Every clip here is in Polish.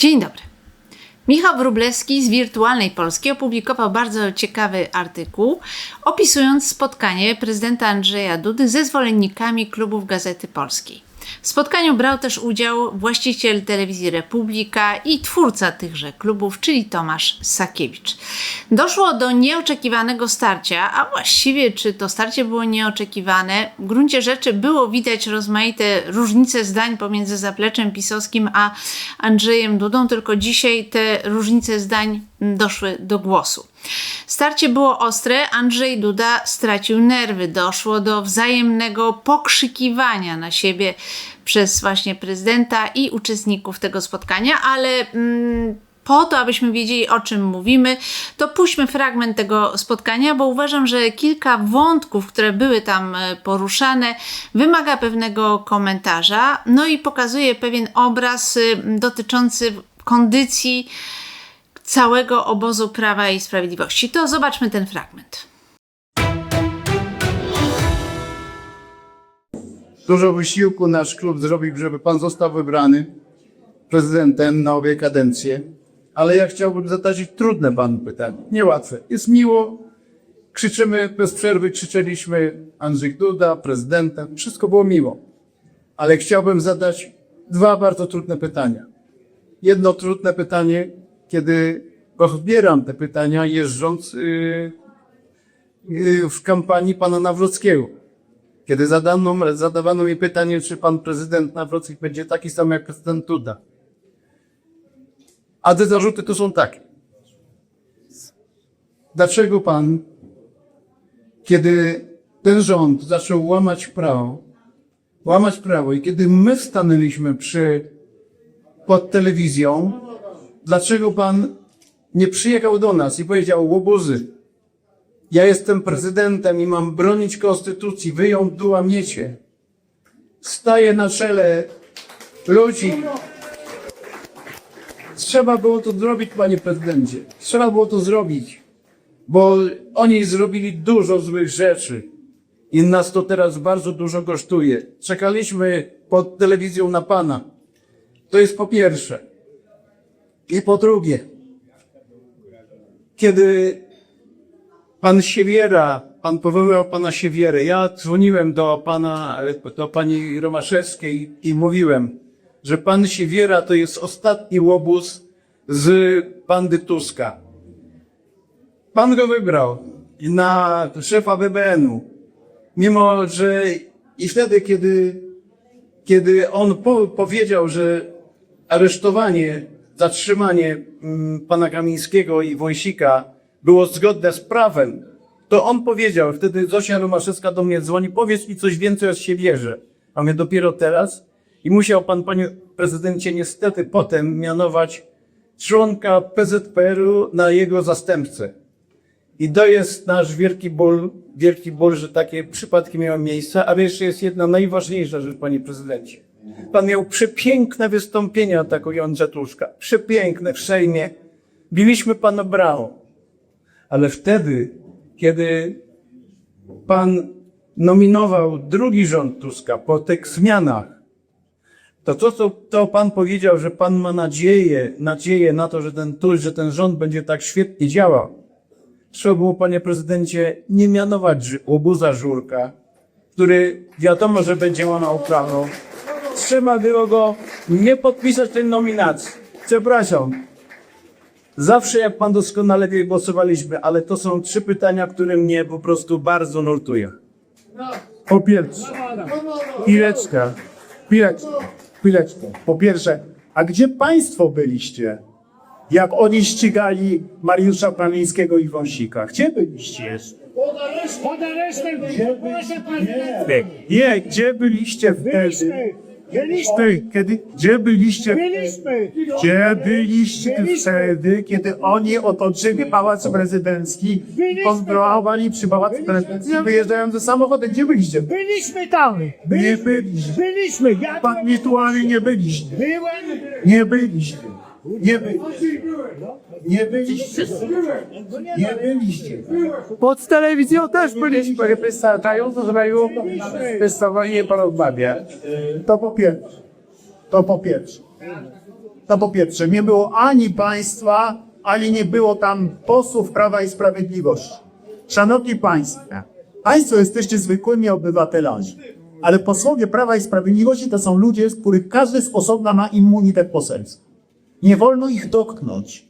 Dzień dobry. Michał Wróblewski z Wirtualnej Polski opublikował bardzo ciekawy artykuł opisując spotkanie prezydenta Andrzeja Dudy ze zwolennikami klubów Gazety Polskiej. W spotkaniu brał też udział właściciel telewizji Republika i twórca tychże klubów, czyli Tomasz Sakiewicz. Doszło do nieoczekiwanego starcia, a właściwie czy to starcie było nieoczekiwane? W gruncie rzeczy było widać rozmaite różnice zdań pomiędzy zapleczem pisowskim a Andrzejem Dudą, tylko dzisiaj te różnice zdań doszły do głosu. Starcie było ostre, Andrzej Duda stracił nerwy. Doszło do wzajemnego pokrzykiwania na siebie przez właśnie prezydenta i uczestników tego spotkania, ale mm, po to, abyśmy wiedzieli o czym mówimy, to puśćmy fragment tego spotkania, bo uważam, że kilka wątków, które były tam e, poruszane, wymaga pewnego komentarza, no i pokazuje pewien obraz y, dotyczący kondycji całego obozu Prawa i Sprawiedliwości. To zobaczmy ten fragment. Dużo wysiłku nasz klub zrobił, żeby pan został wybrany prezydentem na obie kadencje, ale ja chciałbym zadać trudne panu pytanie, niełatwe. Jest miło, krzyczymy bez przerwy, krzyczeliśmy Andrzej Duda, prezydentem, wszystko było miło, ale chciałbym zadać dwa bardzo trudne pytania. Jedno trudne pytanie, kiedy odbieram te pytania jeżdżąc yy, yy, w kampanii pana Nawrockiego. Kiedy zadano, zadawano mi pytanie, czy pan prezydent Nawrocki będzie taki sam jak prezydent Duda. A te zarzuty to są takie. Dlaczego pan, kiedy ten rząd zaczął łamać prawo, łamać prawo i kiedy my stanęliśmy przy, pod telewizją, dlaczego pan nie przyjechał do nas i powiedział, łobuzy, ja jestem prezydentem i mam bronić konstytucji, wy ją łamiecie. Staję na czele ludzi. Trzeba było to zrobić, panie prezydencie. Trzeba było to zrobić, bo oni zrobili dużo złych rzeczy i nas to teraz bardzo dużo kosztuje. Czekaliśmy pod telewizją na pana. To jest po pierwsze. I po drugie, kiedy Pan Siewiera, pan powoływał pana Siewierę. Ja dzwoniłem do pana, do pani Romaszewskiej i mówiłem, że pan Siewiera to jest ostatni łobuz z bandy Tuska. Pan go wybrał na szefa BBN-u. Mimo, że i wtedy, kiedy, kiedy on po, powiedział, że aresztowanie, zatrzymanie mm, pana Kamińskiego i Wąsika było zgodne z prawem, to on powiedział, wtedy Zosia Romaszewska do mnie dzwoni, powiedz mi coś więcej o Siewierze. A mnie dopiero teraz. I musiał pan, panie prezydencie, niestety potem mianować członka PZPR-u na jego zastępcę. I to jest nasz wielki ból, wielki ból, że takie przypadki miały miejsce, ale jeszcze jest jedna najważniejsza rzecz, panie prezydencie. Pan miał przepiękne wystąpienia atakujące Tuska. Przepiękne w Sejmie. Biliśmy pana brawo. Ale wtedy, kiedy pan nominował drugi rząd Tuska po tych zmianach, to to, co to pan powiedział, że pan ma nadzieję, nadzieję na to, że ten Tusk, że ten rząd będzie tak świetnie działał. Trzeba było, panie prezydencie, nie mianować łobuza Żurka, który wiadomo, że będzie łamał prawo. Trzeba było go nie podpisać tej nominacji. Przepraszam, Zawsze, jak pan doskonale wie, głosowaliśmy, ale to są trzy pytania, które mnie po prostu bardzo nurtują. Po pierwsze, chwileczkę, chwileczkę, chwileczkę. Po pierwsze, a gdzie państwo byliście, jak oni ścigali Mariusza Planińskiego i Wąsika? Gdzie byliście? Pod aresztem, proszę pana. Nie, gdzie byliście wtedy? Byliśmy, byliśmy, kiedy, gdzie byliście byliśmy. Gdzie byliście wtedy, kiedy oni otoczyli Pałac Prezydencki i Byliśmy. pozbrojowali przy Pałacu Prezydenckim, wyjeżdżają ze samochody? Gdzie byliście? Byliśmy tam. Nie Byliśmy. byliście. Byliśmy. Ja Pan wirtualnie nie byliście. byłem. Nie byliście. Nie byliście. Nie byliście. Nie byliście. Pod telewizją też byliśmy. Wystarczająco, żeby wystawienie porozmawiać. To po pierwsze. To po pierwsze. To po pierwsze, nie było ani państwa, ani nie było tam posłów Prawa i Sprawiedliwości. Szanowni Państwo, Państwo jesteście zwykłymi obywatelami, ale posłowie Prawa i Sprawiedliwości to są ludzie, z których każdy z osobna ma immunitet poselski. Nie wolno ich dotknąć.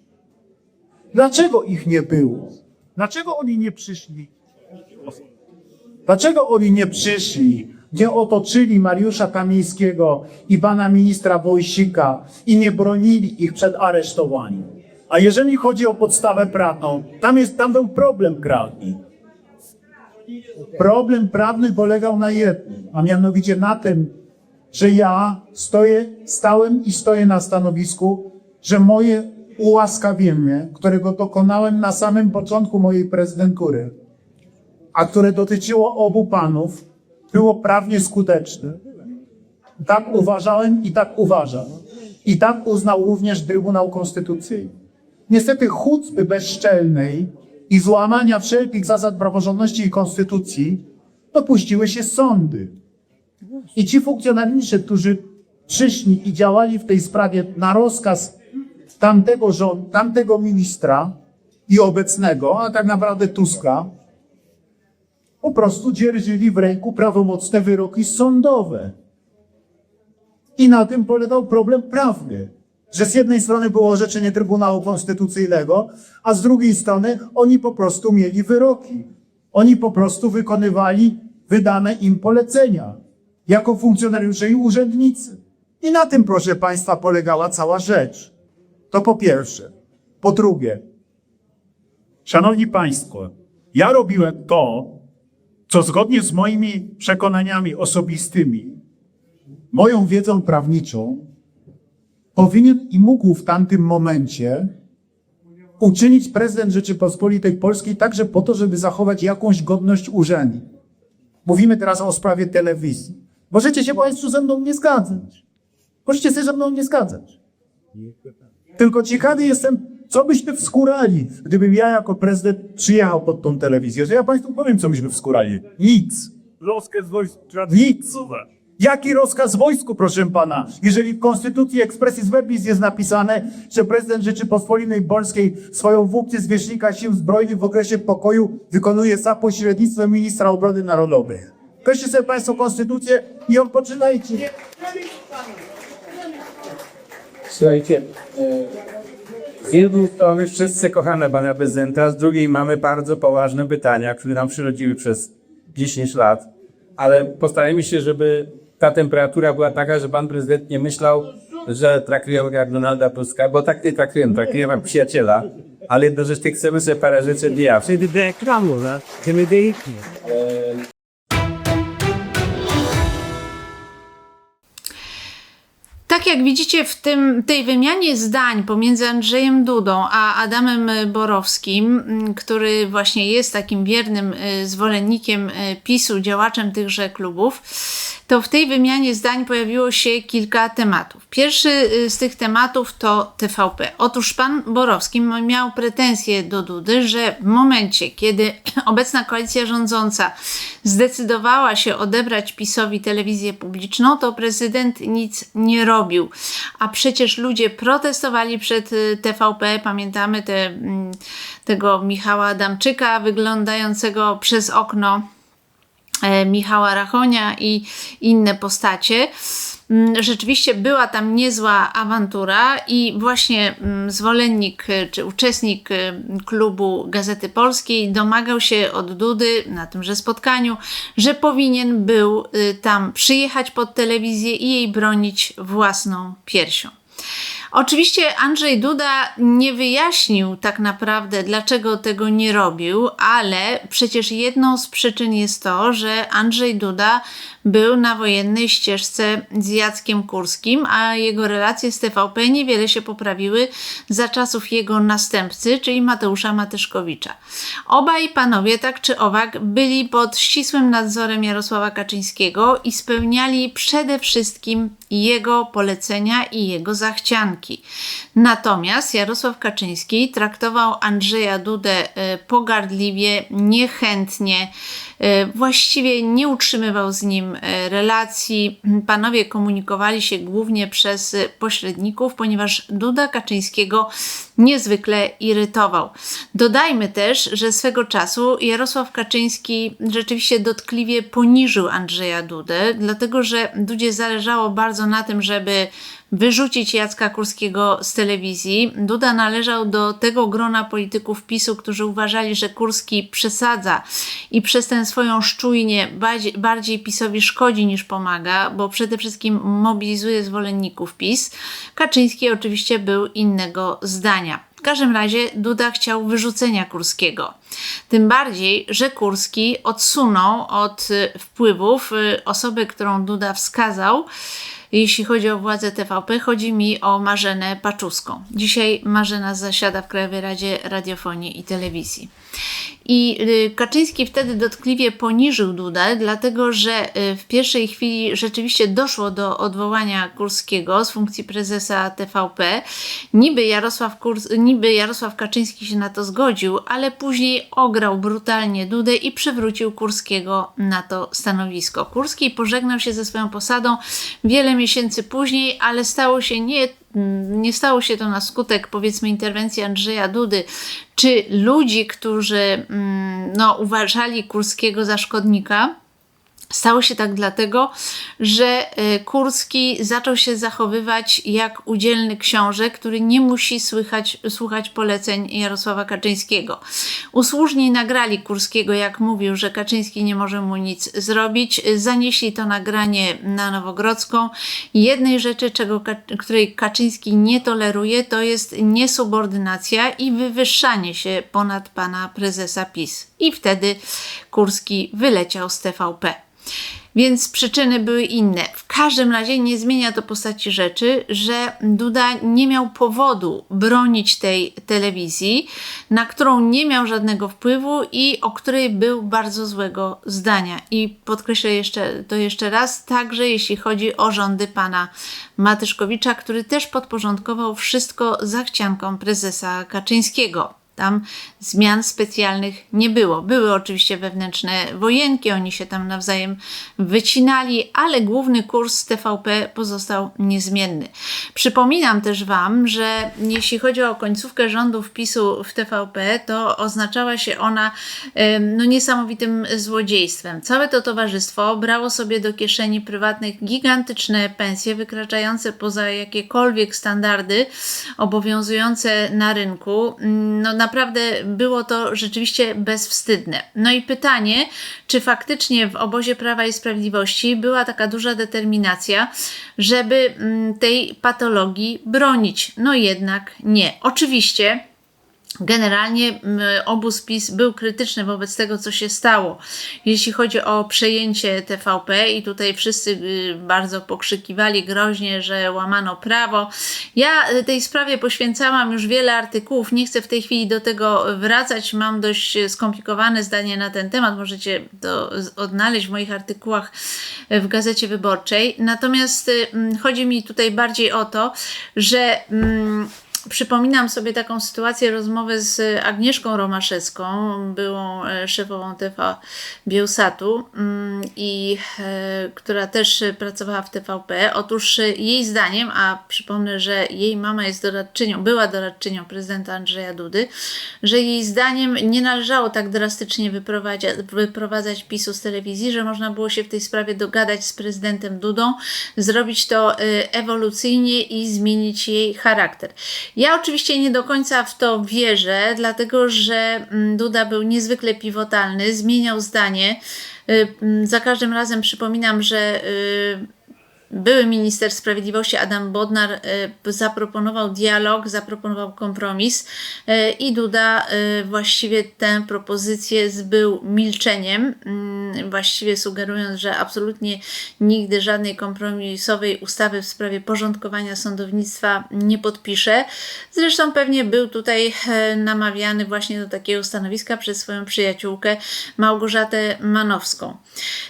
Dlaczego ich nie było? Dlaczego oni nie przyszli? Dlaczego oni nie przyszli, nie otoczyli Mariusza Kamińskiego i pana ministra Wojsika i nie bronili ich przed aresztowaniem? A jeżeli chodzi o podstawę prawną, tam, jest, tam był problem prawny. Problem prawny polegał na jednym, a mianowicie na tym, że ja stoję, stałem i stoję na stanowisku, że moje ułaskawienie, którego dokonałem na samym początku mojej prezydentury, a które dotyczyło obu panów, było prawnie skuteczne. Tak uważałem i tak uważam. I tak uznał również Trybunał Konstytucyjny. Niestety chucpy bezczelnej i złamania wszelkich zasad praworządności i konstytucji dopuściły się sądy. I ci funkcjonariusze, którzy przyszli i działali w tej sprawie na rozkaz tamtego rządu, tamtego ministra i obecnego, a tak naprawdę Tuska, po prostu dzierżyli w ręku prawomocne wyroki sądowe. I na tym polegał problem prawny. Że z jednej strony było orzeczenie Trybunału Konstytucyjnego, a z drugiej strony oni po prostu mieli wyroki. Oni po prostu wykonywali wydane im polecenia jako funkcjonariusze i urzędnicy. I na tym, proszę Państwa, polegała cała rzecz. To po pierwsze. Po drugie, Szanowni Państwo, ja robiłem to, co zgodnie z moimi przekonaniami osobistymi, moją wiedzą prawniczą, powinien i mógł w tamtym momencie uczynić prezydent Rzeczypospolitej Polskiej także po to, żeby zachować jakąś godność urzędu. Mówimy teraz o sprawie telewizji. Możecie się Państwo ze mną nie zgadzać. Możecie się ze mną nie zgadzać. Tylko ciekawy jestem, co byśmy wskurali, gdybym ja jako prezydent przyjechał pod tą telewizję. Że ja Państwu powiem, co byśmy wskurali. Nic. Rozkaz wojsk Nic. Jaki rozkaz wojsku, proszę pana? Jeżeli w Konstytucji Expressis Verbis jest napisane, że prezydent Rzeczypospolitej Polskiej swoją funkcję zwierzchnika sił zbrojnych w okresie pokoju wykonuje za pośrednictwem ministra obrony narodowej. Weźcie sobie państwo konstytucję i odpoczynajcie. Słuchajcie, z jednej strony wszyscy kochamy pana prezydenta, z drugiej mamy bardzo poważne pytania, które nam przyrodziły przez 10 lat, ale postarajmy się, żeby ta temperatura była taka, że pan prezydent nie myślał, że traktujemy jak Donalda Tuska, bo tak nie traktujemy, traktujemy jak przyjaciela, ale jednocześnie chcemy sobie parę rzeczy wyjaśnić. Wtedy do ekranu, no. Chcemy do ekranu. Tak jak widzicie w tym, tej wymianie zdań pomiędzy Andrzejem Dudą a Adamem Borowskim, m, który właśnie jest takim wiernym y, zwolennikiem y, PiSu, działaczem tychże klubów, to w tej wymianie zdań pojawiło się kilka tematów. Pierwszy y, z tych tematów to TVP. Otóż pan Borowski miał pretensje do Dudy, że w momencie, kiedy obecna koalicja rządząca zdecydowała się odebrać PiSowi telewizję publiczną, to prezydent nic nie robił. A przecież ludzie protestowali przed y, TVP. Pamiętamy te, mm, tego Michała Adamczyka wyglądającego przez okno e, Michała Rachonia i inne postacie. Mm, Rzeczywiście była tam niezła awantura i właśnie mm, zwolennik y, czy uczestnik y, klubu Gazety Polskiej domagał się od Dudy na tymże spotkaniu, że powinien był y, tam przyjechać pod telewizję i jej bronić własną piersią. Oczywiście Andrzej Duda nie wyjaśnił tak naprawdę, dlaczego tego nie robił, ale przecież jedną z przyczyn jest to, że Andrzej Duda był na wojennej ścieżce z Jackiem Kurskim, a jego relacje z TVP niewiele się poprawiły za czasów jego następcy, czyli Mateusza Matyszkowicza. Obaj panowie, tak czy owak, byli pod ścisłym nadzorem Jarosława Kaczyńskiego i spełniali przede wszystkim jego polecenia i jego zachcianki. Koleżanki. Natomiast Jarosław Kaczyński traktował Andrzeja Dudę e, pogardliwie, niechętnie, e, właściwie nie utrzymywał z nim e, relacji. Panowie komunikowali się głównie przez pośredników, ponieważ Duda Kaczyńskiego niezwykle irytował. Dodajmy też, że swego czasu Jarosław Kaczyński rzeczywiście dotkliwie poniżył Andrzeja Dudę, dlatego że Dudzie zależało bardzo na tym, żeby wyrzucić Jacka Kurskiego z telewizji. Duda należał do tego grona polityków PiSu, którzy uważali, że Kurski przesadza i przez tę swoją szczujnię bardziej, bardziej PiSowi szkodzi niż pomaga, bo przede wszystkim mobilizuje zwolenników PiS. Kaczyński oczywiście był innego zdania. W każdym razie Duda chciał wyrzucenia Kurskiego. Tym bardziej, że Kurski odsunął od wpływów y, osobę, którą Duda wskazał, jeśli chodzi o władzę TVP, chodzi mi o Marzenę Paczuską. Dzisiaj Marzena zasiada w Krajowej Radzie Radiofonii i Telewizji. I y, Kaczyński wtedy dotkliwie poniżył Dudę, dlatego że y, w pierwszej chwili rzeczywiście doszło do odwołania Kurskiego z funkcji prezesa TVP. Niby Jarosław, Kurs, niby Jarosław Kaczyński się na to zgodził, ale później ograł brutalnie Dudę i przywrócił Kurskiego na to stanowisko. Kurski pożegnał się ze swoją posadą wiele miesięcy później, ale stało się nie nie stało się to na skutek, powiedzmy, interwencji Andrzeja Dudy, czy ludzi, którzy mm, no, uważali Kurskiego za szkodnika. Stało się tak dlatego, że e, Kurski zaczął się zachowywać jak udzielny książę, który nie musi słychać, słuchać poleceń Jarosława Kaczyńskiego. Usłużni nagrali Kurskiego, jak mówił, że Kaczyński nie może mu nic zrobić. Zanieśli to nagranie na Nowogrodzką. Jednej rzeczy, czego, której Kaczyński nie toleruje, to jest niesubordynacja i wywyższanie się ponad pana prezesa PiS. I wtedy Kurski wyleciał z TVP. Więc przyczyny były inne. W każdym razie nie zmienia to postaci rzeczy, że Duda nie miał powodu bronić tej telewizji, na którą nie miał żadnego wpływu i o której był bardzo złego zdania. I podkreślę jeszcze, to jeszcze raz, także jeśli chodzi o rządy pana Matyszkowicza, który też podporządkował wszystko zachciankom prezesa Kaczyńskiego. Tam zmian specjalnych nie było. Były oczywiście wewnętrzne wojenki, oni się tam nawzajem wycinali, ale główny kurs TVP pozostał niezmienny. Przypominam też Wam, że jeśli chodzi o końcówkę rządów PiSu w TVP, to oznaczała się ona no, niesamowitym złodziejstwem. Całe to towarzystwo brało sobie do kieszeni prywatnych gigantyczne pensje, wykraczające poza jakiekolwiek standardy obowiązujące na rynku. No, naprawdę było to rzeczywiście bezwstydne. No i pytanie, czy faktycznie w obozie Prawa i Sprawiedliwości była taka duża determinacja, żeby mm, tej patologii bronić? No jednak nie. Oczywiście Generalnie mm, obóz PiS był krytyczny wobec tego, co się stało. Jeśli chodzi o przejęcie TVP, i tutaj wszyscy y, bardzo pokrzykiwali groźnie, że łamano prawo. Ja tej sprawie poświęcałam już wiele artykułów, nie chcę w tej chwili do tego wracać. Mam dość skomplikowane zdanie na ten temat, możecie to odnaleźć w moich artykułach w gazecie wyborczej. Natomiast y, mm, chodzi mi tutaj bardziej o to, że. Mm, Przypominam sobie taką sytuację, rozmowę z Agnieszką Romaszewską, byłą e, szefową TV Bielsatu, mm, i e, która też pracowała w TVP. Otóż jej zdaniem, a przypomnę, że jej mama jest doradczynią, była doradczynią prezydenta Andrzeja Dudy, że jej zdaniem nie należało tak drastycznie wyprowadzać, wyprowadzać PiSu z telewizji, że można było się w tej sprawie dogadać z prezydentem Dudą, zrobić to e, ewolucyjnie i zmienić jej charakter. Ja oczywiście nie do końca w to wierzę, dlatego że mm, Duda był niezwykle pivotalny, zmieniał zdanie. Y, mm, za każdym razem przypominam, że y, były minister sprawiedliwości Adam Bodnar y, zaproponował dialog, zaproponował kompromis y, i Duda y, właściwie tę propozycję zbył milczeniem, mm, właściwie sugerując, że absolutnie nigdy żadnej kompromisowej ustawy w sprawie porządkowania sądownictwa nie podpisze. Zresztą pewnie był tutaj namawiany właśnie do takiego stanowiska przez swoją przyjaciółkę Małgorzatę Manowską.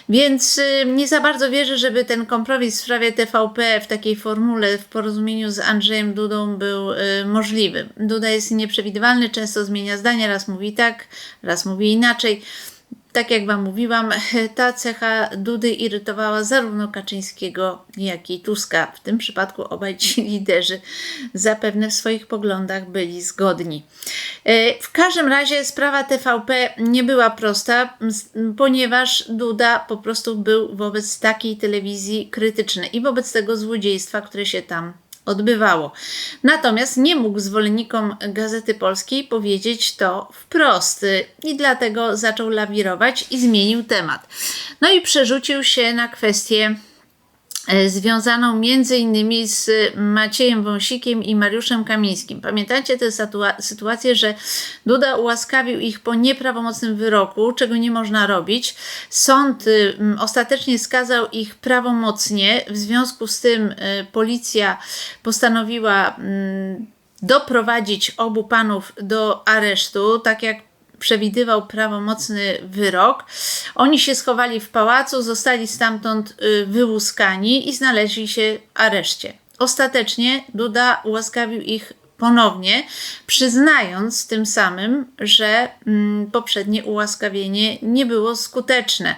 Więc nie za bardzo wierzę, żeby ten kompromis w sprawie TVP w takiej formule w porozumieniu z Andrzejem Dudą był y, możliwy. Duda jest nieprzewidywalny, często zmienia zdania, raz mówi tak, raz mówi inaczej. Tak jak Wam mówiłam, ta cecha Dudy irytowała zarówno Kaczyńskiego, jak i Tuska. W tym przypadku obaj ci liderzy zapewne w swoich poglądach byli zgodni. E, W każdym razie sprawa TVP nie była prosta, ponieważ Duda po prostu był wobec takiej telewizji krytyczny i wobec tego złodziejstwa, które się tam odbywało. Natomiast nie mógł zwolennikom Gazety Polskiej powiedzieć to wprost i dlatego zaczął lawirować i zmienił temat. No i przerzucił się na kwestię związaną między innymi z Maciejem Wąsikiem i Mariuszem Kamińskim. Pamiętacie tę sytua- sytuację, że Duda ułaskawił ich po nieprawomocnym wyroku, czego nie można robić. Sąd y, ostatecznie skazał ich prawomocnie, w związku z tym y, policja postanowiła mm, doprowadzić obu panów do aresztu, tak jak przewidywał prawomocny wyrok. Oni się schowali w pałacu, zostali stamtąd y, wyłuskani i znaleźli się w areszcie. Ostatecznie Duda ułaskawił ich ponownie, przyznając tym samym, że mm, poprzednie ułaskawienie nie było skuteczne.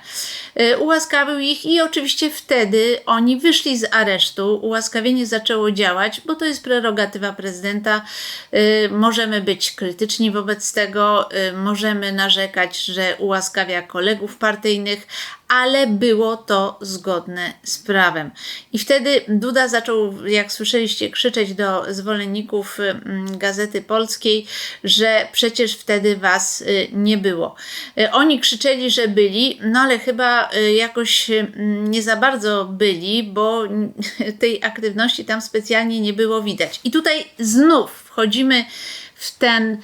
Y, Ułaskawił ich i oczywiście wtedy oni wyszli z aresztu. Ułaskawienie zaczęło działać, bo to jest prerogatywa prezydenta. Y, Możemy być krytyczni wobec tego, y, możemy narzekać, że ułaskawia kolegów partyjnych, ale było to zgodne z prawem. I wtedy Duda zaczął, jak słyszeliście, krzyczeć do zwolenników y, mm, Gazety Polskiej, że przecież wtedy was y, nie było. Y, Oni krzyczeli, że byli, no ale chyba jakoś mm, nie za bardzo byli, bo tej aktywności tam specjalnie nie było widać. I tutaj znów wchodzimy w ten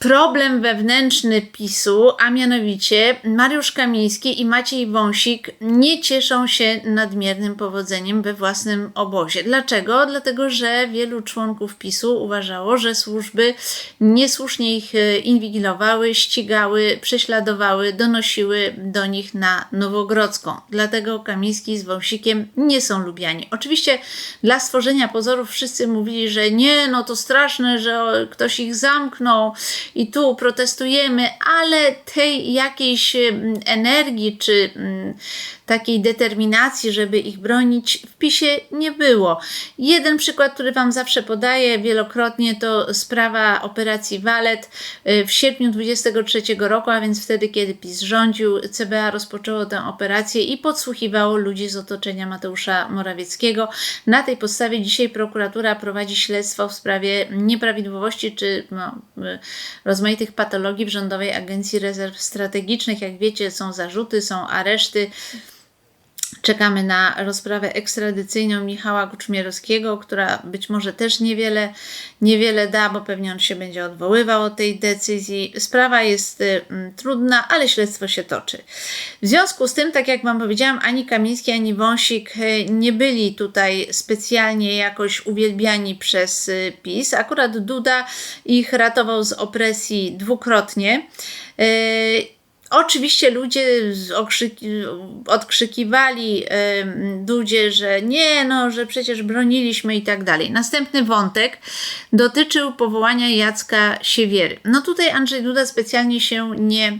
problem wewnętrzny PiSu, a mianowicie Mariusz Kamiński i Maciej Wąsik nie cieszą się nadmiernym powodzeniem we własnym obozie. Dlaczego? Dlatego, że wielu członków PiSu uważało, że służby niesłusznie ich e, inwigilowały, ścigały, prześladowały, donosiły do nich na Nowogrodzką. Dlatego Kamiński z Wąsikiem nie są lubiani. Oczywiście dla stworzenia pozorów wszyscy mówili, że nie, no to straszne, że ktoś ich zamknął i tu protestujemy, ale tej jakiejś energii czy takiej determinacji, żeby ich bronić, w PiSie nie było. Jeden przykład, który Wam zawsze podaję wielokrotnie, to sprawa operacji Walet y, w sierpniu 23 roku, a więc wtedy, kiedy PiS rządził, CBA rozpoczęło tę operację i podsłuchiwało ludzi z otoczenia Mateusza Morawieckiego. Na tej podstawie dzisiaj prokuratura prowadzi śledztwo w sprawie nieprawidłowości czy no, y, rozmaitych patologii w Rządowej Agencji Rezerw Strategicznych. Jak wiecie, są zarzuty, są areszty. Czekamy na rozprawę ekstradycyjną Michała Kuczmierowskiego, która być może też niewiele, niewiele da, bo pewnie on się będzie odwoływał od tej decyzji. Sprawa jest y, mm, trudna, ale śledztwo się toczy. W związku z tym, tak jak Wam powiedziałam, ani Kamiński, ani Wąsik y, nie byli tutaj specjalnie jakoś uwielbiani przez y, PiS. Akurat Duda ich ratował z opresji dwukrotnie. Y, Oczywiście ludzie odkrzykiwali Dudzie, że nie, no, że przecież broniliśmy i tak dalej. Następny wątek dotyczył powołania Jacka Siewiery. No tutaj Andrzej Duda specjalnie się nie,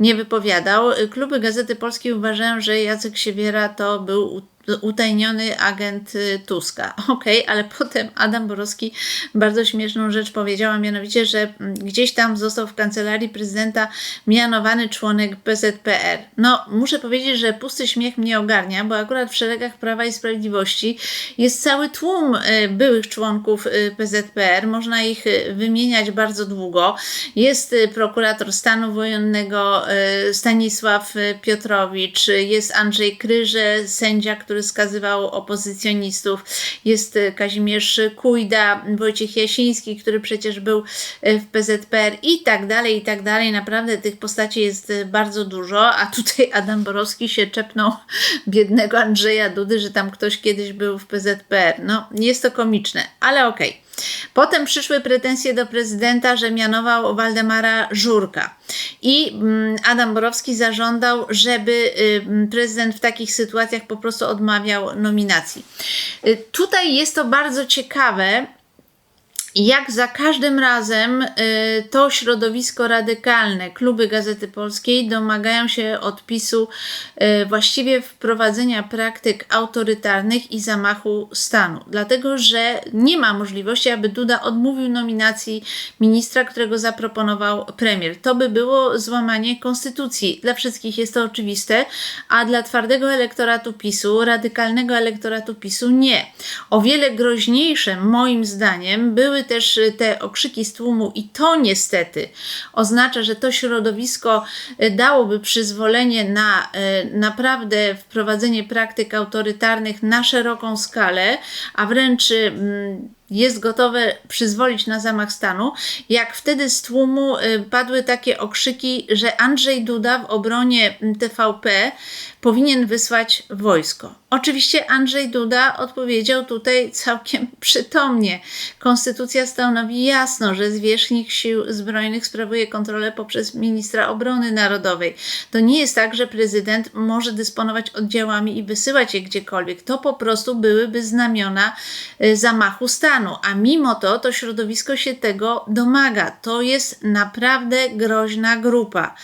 nie wypowiadał. Kluby Gazety Polskiej uważają, że Jacek Siewiera to był utajniony agent y, Tuska. Okej, ale potem Adam Borowski bardzo śmieszną rzecz powiedział, a mianowicie, że mm, gdzieś tam został w kancelarii prezydenta mianowany członek PZPR. No, muszę powiedzieć, że pusty śmiech mnie ogarnia, bo akurat w szeregach Prawa i Sprawiedliwości jest cały tłum y, byłych członków y, PZPR. Można ich wymieniać bardzo długo. Jest prokurator stanu wojennego Stanisław Piotrowicz, jest Andrzej Kryże, sędzia, który skazywał opozycjonistów, jest y, Kazimierz Kujda, Wojciech Jasiński, który przecież był y, w PZPR i tak dalej, i tak dalej. Naprawdę tych postaci jest y, bardzo dużo, a tutaj Adam Borowski się czepnął biednego Andrzeja Dudy, że tam ktoś kiedyś był w PZPR. No, jest to komiczne, ale okej. Potem przyszły pretensje do prezydenta, że mianował Waldemara Żurka. I mm, Adam Borowski zażądał, żeby prezydent w takich sytuacjach po prostu odmawiał nominacji. Y, Tutaj jest to bardzo ciekawe, jak za każdym razem y, to środowisko radykalne, kluby Gazety Polskiej domagają się odpisu y, właściwie wprowadzenia praktyk autorytarnych i zamachu stanu. Dlatego, że nie ma możliwości, aby Duda odmówił nominacji ministra, którego zaproponował premier. To by było złamanie konstytucji. Dla wszystkich jest to oczywiste, a dla twardego elektoratu PiSu, radykalnego elektoratu PiSu nie. O wiele groźniejsze moim zdaniem były też y, te okrzyki z tłumu i to niestety oznacza, że to środowisko y, dałoby przyzwolenie na y, naprawdę wprowadzenie praktyk autorytarnych na szeroką skalę, a wręcz jest gotowe przyzwolić na zamach stanu, jak wtedy z tłumu y, padły takie okrzyki, że Andrzej Duda w obronie mm, TVP powinien wysłać wojsko. Oczywiście Andrzej Duda odpowiedział tutaj całkiem przytomnie. Konstytucja stanowi jasno, że zwierzchnik sił zbrojnych sprawuje kontrolę poprzez ministra obrony narodowej. To nie jest tak, że prezydent może dysponować oddziałami i wysyłać je gdziekolwiek. To po prostu byłyby znamiona y, zamachu stanu, a mimo to to środowisko się tego domaga. To jest naprawdę groźna grupa.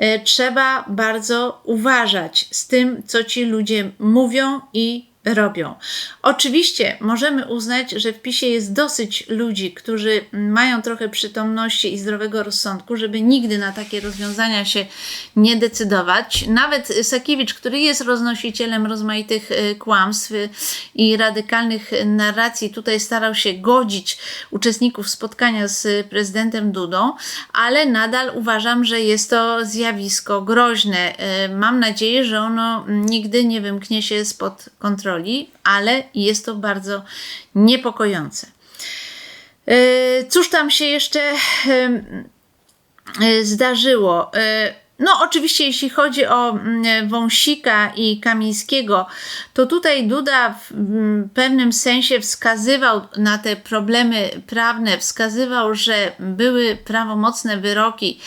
Y, Trzeba bardzo uważać z tym, co ci ludzie mówią i robią. Oczywiście możemy uznać, że w PiSie jest dosyć ludzi, którzy mają trochę przytomności i zdrowego rozsądku, żeby nigdy na takie rozwiązania się nie decydować. Nawet Sakiewicz, który jest roznosicielem rozmaitych y, kłamstw i radykalnych narracji, tutaj starał się godzić uczestników spotkania z prezydentem Dudą, ale nadal uważam, że jest to zjawisko groźne. Y, Mam nadzieję, że ono nigdy nie wymknie się spod kontroli, ale jest to bardzo niepokojące. Y, Cóż tam się jeszcze y, zdarzyło? No, oczywiście, jeśli chodzi o mm, Wąsika i Kamińskiego, to tutaj Duda w mm, pewnym sensie wskazywał na te problemy prawne, wskazywał, że były prawomocne wyroki,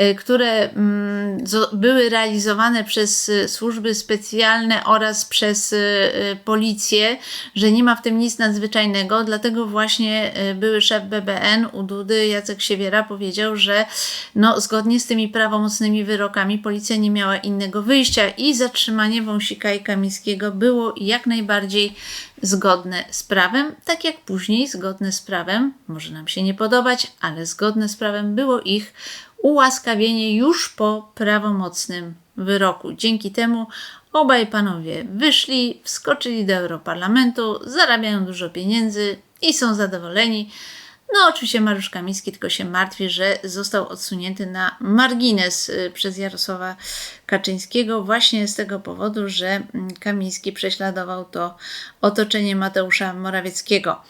y, które mm, były realizowane przez y, służby specjalne oraz przez y, policję, że nie ma w tym nic nadzwyczajnego, dlatego właśnie były szef BBN u Dudy, Jacek Siewiera, powiedział, że no, zgodnie z tymi prawomocnymi wyrokami policja nie miała innego wyjścia i zatrzymanie Wąsika i Kamińskiego było jak najbardziej zgodne z prawem, tak jak później zgodne z prawem, może nam się nie podobać, ale zgodne z prawem było ich ułaskawienie już po prawomocnym wyroku. Dzięki temu obaj panowie wyszli, wskoczyli do Europarlamentu, zarabiają dużo pieniędzy i są zadowoleni. No, oczywiście Mariusz Kamiński tylko się martwi, że został odsunięty na margines y, przez Jarosława Kaczyńskiego, właśnie z tego powodu, że mm, Kamiński prześladował to otoczenie Mateusza Morawieckiego.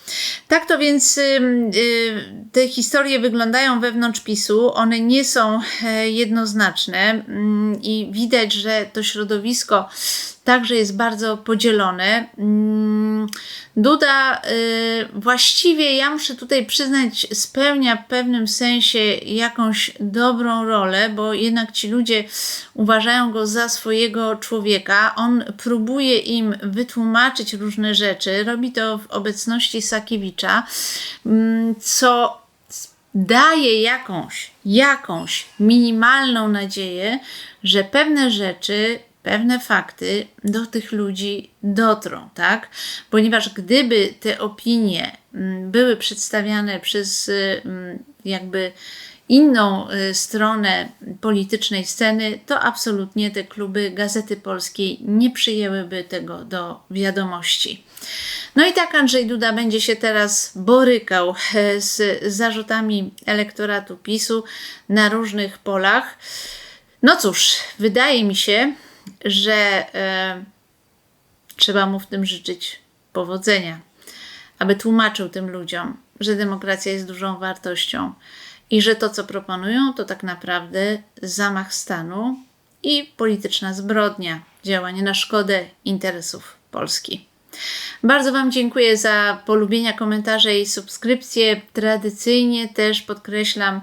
Tak to więc ym, y, te historie wyglądają wewnątrz PiSu. One nie są e, jednoznaczne mm, i widać, że to środowisko także jest bardzo podzielone. Duda y, właściwie, ja muszę tutaj przyznać, spełnia w pewnym sensie jakąś dobrą rolę, bo jednak ci ludzie uważają go za swojego człowieka. On próbuje im wytłumaczyć różne rzeczy, robi to w obecności Sakiewicza, mm, co daje jakąś, jakąś minimalną nadzieję, że pewne rzeczy, pewne fakty do tych ludzi dotrą, tak? Ponieważ gdyby te opinie mm, były przedstawiane przez mm, jakby inną y, stronę politycznej sceny, to absolutnie te kluby Gazety Polskiej nie przyjęłyby tego do wiadomości. No i tak Andrzej Duda będzie się teraz borykał e, z zarzutami elektoratu PiSu na różnych polach. No cóż, wydaje mi się, że e, trzeba mu w tym życzyć powodzenia, aby tłumaczył tym ludziom, że demokracja jest dużą wartością i że to, co proponują, to tak naprawdę zamach stanu i polityczna zbrodnia, działanie na szkodę interesów Polski. Bardzo Wam dziękuję za polubienia, komentarze i subskrypcje. Tradycyjnie też podkreślam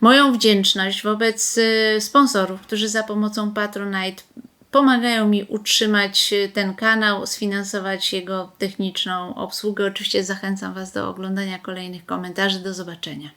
moją wdzięczność wobec y, sponsorów, którzy za pomocą Patronite pomagają mi utrzymać y, ten kanał, sfinansować jego techniczną obsługę. Oczywiście zachęcam Was do oglądania kolejnych komentarzy. Do zobaczenia.